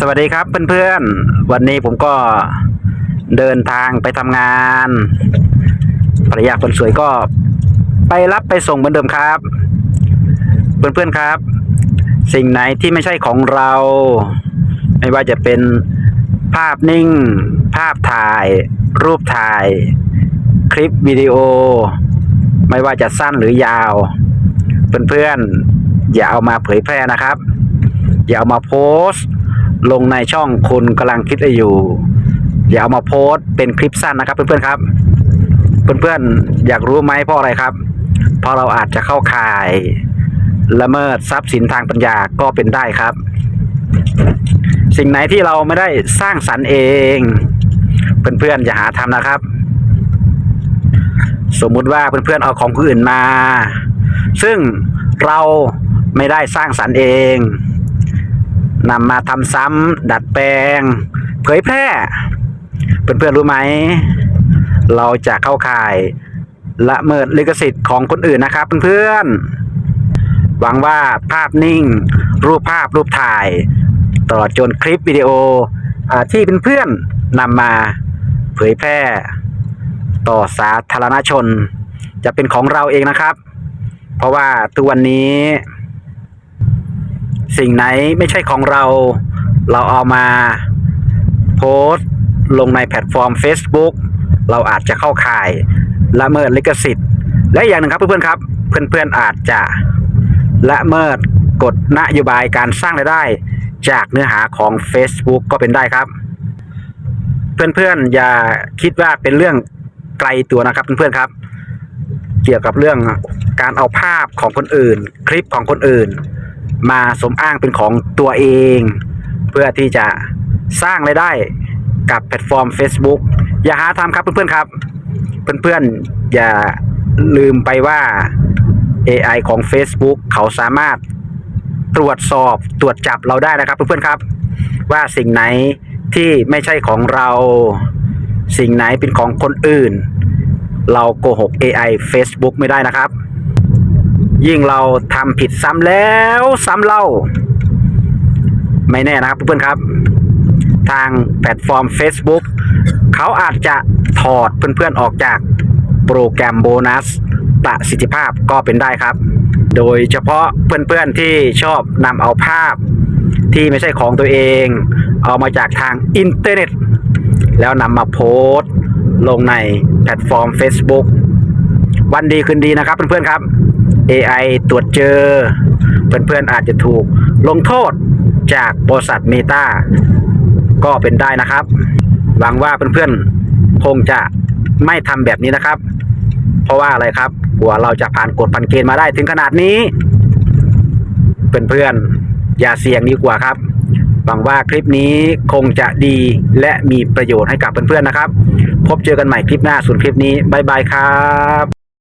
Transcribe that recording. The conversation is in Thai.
สวัสดีครับเพื่อนๆ วันนี้ผมก็เดินทางไปทำงานภรรยาคนสวยก็ไปรับไปส่งเหมือนเดิมครับ เพื่อนๆครับ สิ่งไหนที่ไม่ใช่ของเรา ไม่ว่าจะเป็นภาพนิ่ง ภาพถ่าย รูปถ่าย คลิปวิดีโอ ไม่ว่าจะสั้นหรือยาว เพื่อนๆ อย่าเอามาเผยแพร่นะครับ อย่าเอามาโพสต์ ลงในช่องคุณกำลังคิดอะไรอยู่ อย่าเอามาโพสต์เป็นคลิปสั้นนะครับ เพื่อนๆครับ เพื่อนๆอยากรู้ไหมเพราะอะไรครับ เพราะเราอาจจะเข้าข่ายละเมิดทรัพย์สินทางปัญญาก็เป็นได้ครับ สิ่งไหนที่เราไม่ได้สร้างสรรค์เอง เพื่อนๆอย่าหาทำนะครับ สมมุติว่าเพื่อนๆเอาของผู้อื่นมา ซึ่งเราไม่ได้สร้างสรรค์เอง นำมาทำซ้ำดัดแปลง เผยแพร่ เพื่อนๆรู้ไหม เราจะเข้าข่ายละเมิดลิขสิทธิ์ของคนอื่นนะครับเพื่อนๆหวังว่าภาพนิ่ง รูปภาพรูปถ่าย ตลอดจนคลิปวิดีโออที่เพื่อนๆนำมาเผยแพร่ ต่อสาธารณชน จะเป็นของเราเองนะครับ เพราะว่าทุกวันนี้ สิ่งไหนไม่ใช่ของเรา เราเอามา โพสต์ ลงในแพลตฟอร์ม Facebook เราอาจจะเข้าข่ายละเมิดลิขสิทธิ์ และอย่างหนึ่งครับเพื่อนๆครับ เพื่อนๆอาจจะละเมิดกฎนโยบายการสร้างรายได้ จากเนื้อหาของ Facebook ก็เป็นได้ครับ เพื่อนๆอย่าคิดว่าเป็นเรื่องไกลตัวนะครับเพื่อนๆครับ เกี่ยวกับเรื่องการเอาภาพของคนอื่น คลิปของคนอื่น มาสมอ้างเป็นของตัวเอง เพื่อที่จะสร้างรายได้กับแพลตฟอร์ม Facebook อย่าหาทำครับเพื่อนๆครับ เพื่อนๆอย่าลืมไปว่า AI ของ Facebook เขาสามารถตรวจสอบตรวจจับเราได้นะครับ เพื่อนๆครับ ว่าสิ่งไหนที่ไม่ใช่ของเรา สิ่งไหนเป็นของคนอื่น เราโกหก AI Facebook ไม่ได้นะครับ ยิ่งเราทำผิดซ้ำแล้วซ้ำเล่า ไม่แน่นะครับเพื่อนๆครับ ทางแพลตฟอร์ม Facebook เขาอาจจะถอดเพื่อนๆออกจากโปรแกรมโบนัสประสิทธิภาพก็เป็นได้ครับ โดยเฉพาะเพื่อนๆที่ชอบนำเอาภาพที่ไม่ใช่ของตัวเอง เอามาจากทางอินเทอร์เน็ต แล้วนำมาโพสต์ ลงในแพลตฟอร์ม Facebook วันดีคืนดีนะครับเพื่อนๆครับ AI ตรวจเจอ เพื่อนๆอาจจะถูกลงโทษจากบริษัทเมตาก็เป็นได้นะครับ หวังว่าเพื่อนๆคงจะไม่ทำแบบนี้นะครับ เพราะว่าอะไรครับกลัวเราจะผ่านกฎพันเกณฑ์มาได้ถึงขนาดนี้ เพื่อนๆอย่าเสี่ยงดีกว่าครับหวังว่าคลิปนี้คงจะดีและมีประโยชน์ให้กับเพื่อนๆนะครับ พบเจอกันใหม่คลิปหน้าส่วนคลิปนี้ บ๊ายบายครับ